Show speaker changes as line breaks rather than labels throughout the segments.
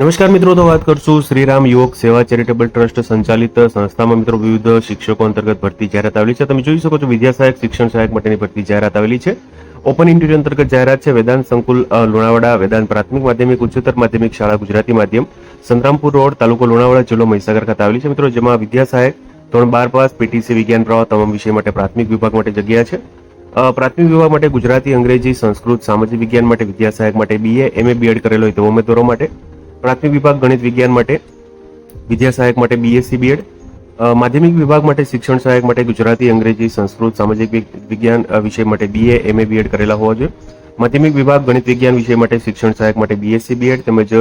નમસ્કાર મિત્રો, તો વાત કરશું શ્રીરામ યુવક સેવા ચેરિટેબલ ટ્રસ્ટ સંચાલિત સંસ્થામાં મિત્રો વિવિધ શિક્ષકો અંતર્ગત ભરતી જાહેરાત આવેલી છે. તમે જોઈ શકો છો વિદ્યા સહાયક, શિક્ષણ સહાયક માટેની ભરતી જાહેરાત આવેલી છે. ઓપન ઇન્ટરવ્યુ અંતર્ગત જાહેરાત છે. વેદાંત સંકુલ લુણાવાડા, વેદાંત પ્રાથમિક માધ્યમિક, ઉચ્ચતર માધ્યમિક શાળા, ગુજરાતી માધ્યમ, સંતરામપુર રોડ, તાલુકો લુણાવાડા, જિલ્લો મહીસાગર ખાતે આવેલી છે. મિત્રો, જેમાં વિદ્યા સહાયક, ધોરણ બાર પાસ, પીટીસી, વિજ્ઞાન પ્રવાહ, તમામ વિષય માટે પ્રાથમિક વિભાગ માટે જગ્યા છે. પ્રાથમિક વિભાગ માટે ગુજરાતી, અંગ્રેજી, સંસ્કૃત, સામાજિક વિજ્ઞાન માટે વિદ્યા સહાયક માટે બીએ એમએ બીએડ કરેલો હોય તેવા ઉમેદવારો માટે પ્રાથમિક વિભાગ ગણિત વિજ્ઞાન માટે, વિદ્યા સહાયક માટે બીએસસી બીએડ માધ્યમિક વિભાગ માટે શિક્ષણ સહાયક માટે ગુજરાતી, અંગ્રેજી, સંસ્કૃત, સામાજિક વિજ્ઞાન વિષય માટે બીએ એમએ બીએડ કરેલા હોવા જોઈએ. માધ્યમિક વિભાગ ગણિત વિજ્ઞાન વિષય માટે શિક્ષણ સહાયક માટે બીએસસી બીએડ તેમજ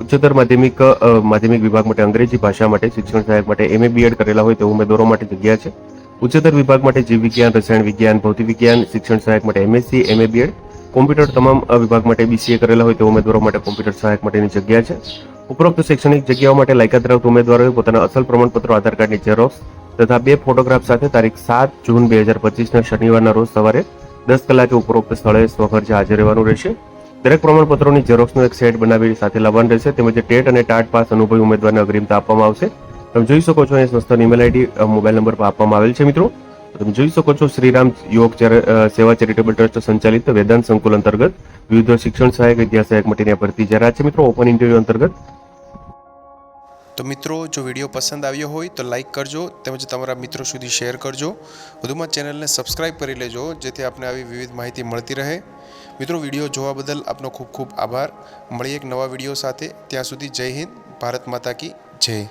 ઉચ્ચતર માધ્યમિક માધ્યમિક વિભાગ માટે અંગ્રેજી ભાષા માટે શિક્ષણ સહાયક માટે એમએ બીએડ કરેલા હોય તેવા ઉમેદવારો માટે જગ્યા છે. ઉચ્ચતર વિભાગ માટે જીવ વિજ્ઞાન, રસાયણ વિજ્ઞાન, ભૌતિક વિજ્ઞાન, શિક્ષણ સહાયક માટે એમએસસી એમએ બીએડ કોમ્પ્યુટર તમામ વિભાગ માટે બીસીએ કરેલા હોય તે ઉમેદવારો માટે કોમ્પ્યુટર સહાયક માટેની જગ્યા છે. ઉપરોક્ત શૈક્ષણિક જગ્યાઓ માટે લાયકાત ધરાવતા ઉમેદવારોએ પોતાના અસલ પ્રમાણપત્રો, આધાર કાર્ડની ઝેરોક્સ તથા બે ફોટોગ્રાફ સાથે તારીખ સાત જૂન બે હજાર પચીસના શનિવારના રોજ સવારે દસ કલાકે ઉપરોક્ત સ્થળે સ્વખર્ચે હાજર રહેવાનું રહેશે. દરેક પ્રમાણપત્રોની ઝેરોક્સનો એક સેટ બનાવી સાથે લાવવાનું રહેશે. તેમજ ટેટ અને ટાટ પાસ અનુભવી ઉમેદવારને અગ્રિમતા આપવામાં આવશે. તમે જોઈ શકો છો અહીં સંસ્થાની ઈમેલ આઈડી મોબાઈલ નંબર પર આપવામાં આવેલ છે મિત્રો. તમે જોઈ શકો છો, શ્રીરામ ચેર- સેવા ચેરિટેબલ ટ્રસ્ટ સંચાલિત વેદાંત સંકુલ અંતર્ગત, વિવિધ શિક્ષણ સહાયક વિદ્યા સહાયક માટેની ભરતી જાહેરાત છે મિત્રો ઓપન ઇન્ટરવ્યુ અંતર્ગત.
તો મિત્રો, જો વીડિયો પસંદ આવ્યો હોય તો લાઈક કરજો, તેમજ તમારા મિત્રો સુધી શેર કરજો. વધુમાં ચેનલને સબસ્ક્રાઇબ કરી લેજો, જેથી આપને આવી વિવિધ માહિતી મળતી રહે. મિત્રો, વીડિયો જોવા બદલ આપનો ખૂબ ખૂબ આભાર. મળીએ એક નવા વીડિયો સાથે. ત્યાં સુધી જય હિન્દ, ભારત માતા કી જય.